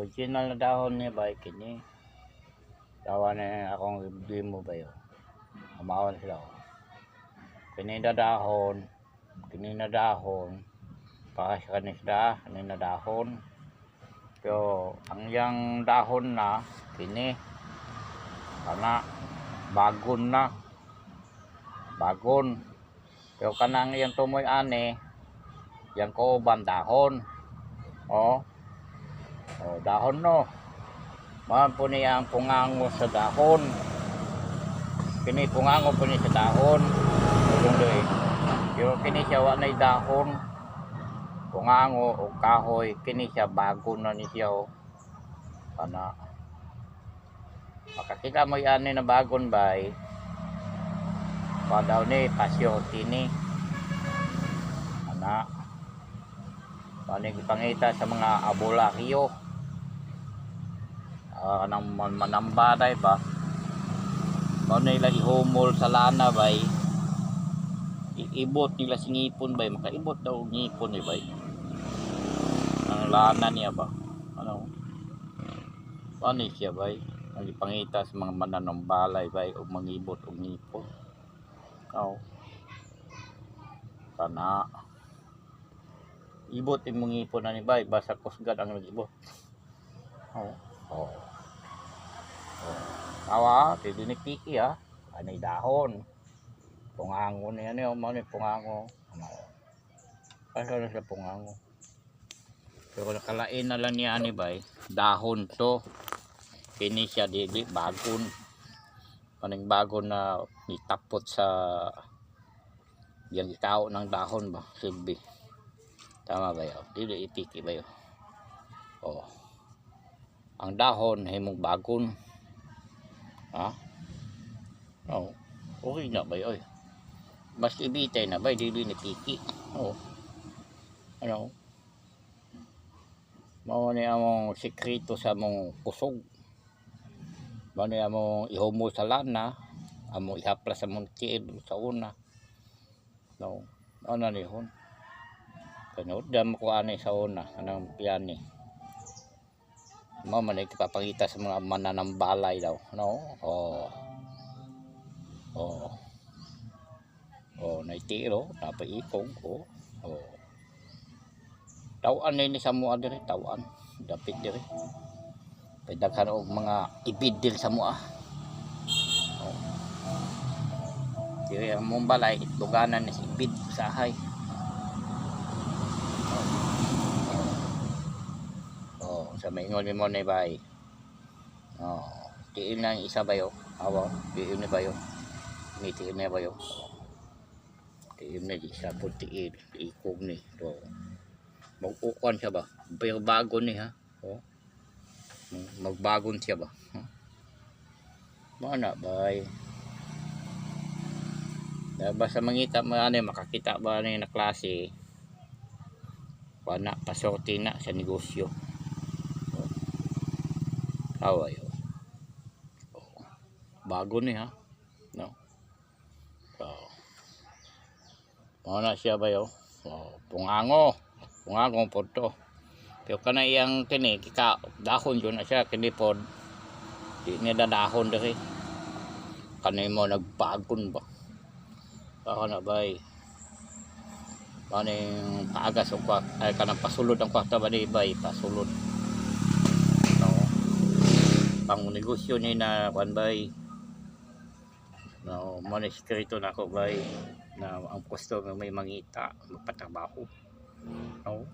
Original na dahon niya ba kini. Tawa na akong review mo ba yun. Umawan sila. oh. Kini na dahon. Kini na dahon. Para sa kanis da. Kini na dahon. Pero ang yang dahon na kini. Kana bagon na. Bagon. Pero kanang yang tumoy ane. Yang ko dahon. Oh. Oh, dahon no. Man po niya ang pungango sa dahon. Kini pungango po niya sa dahon. Tulong. Pero kini siya wa nay dahon. Pungango o kahoy kini siya bago na ni siya o. Kana. Makakita mo yan na bagon bay. Pa daw ni pasyo tini. Panig ipangita sa mga abulakyo. Ah, nang man manambaday ba? Mao nila ihumol sa lana bay. Iibot nila singipon bay, makaibot daw ngipon ni bay. Ang lana niya ba? Ano? Paano siya bay? Ang ipangita sa mga mananambalay bay o mangibot og ngipon. Oh. Kana. Ibot yung mga ipon na ni bay, basta kusgad ang nag-ibot. Oh. Oh. Oh. Tawa, pwede ni Piki ha. Anay dahon. Pungango na yan yun, ano yung pungango. Ano? Ano na sa pungango. Pero nakalain na lang niya ni bay, dahon to. Kini siya dili bagon. Maning bagon na itapot sa yung tao ng dahon ba, silbi. Tama ba yun? Dili ipiki ba yun? Oh. Ang dahon ay mong bagon. Ha? Oh. Okay na ba yun? Mas ibitay na ba? Dili ni piki. Oh. Ano? Mao ni among sekreto sa among kusog. Mao ni among ihumo sa lana. Among ihapla sa mong tiil sa una. No. Ano ni hon? Kanood dam ko ani sa una anang piyani. Mao man ay ipapakita sa mga mananambalay daw, no? Oh. Oh. Oh, naitiro, napaikong ko. Oh. Tawan ni sa mua diri, tawan. Dapit diri. Pagdaghan og mga ibidil sa mua. Oh. Diri ang mong balay, itluganan ni ibid sa hay. Oh, sa maingon ni mo ni bay. Oh, tiil na isa bayo. Awa, tiil ni bayo. May tiil na bayo. Tiil na di sa po tiil. Ikog ni. To. Mag-ukon siya ba? Pero bago ni ha. Oh. Magbagon siya ba? Mana bay. Dahil basta mangita mo ano, makakita ba na yung na klase wala pasorti na sa negosyo Yun? Oh. Bago ni ha? No? So, mga na siya ba yun? Oh, pungango. Pungango po to. Pero kana iyang kini, kika, dahon yun na siya, kini po, di niya dahon diri. Kanay mo nagbagon ba? Baka na ba eh. Maning paagas o kwa, ay kanang pasulod ang kwarta ba ni bay, pasulod. Pang negosyo ni na kwan bay. No, mo sekreto na bay na ang customer may mangita, magpatrabaho. No.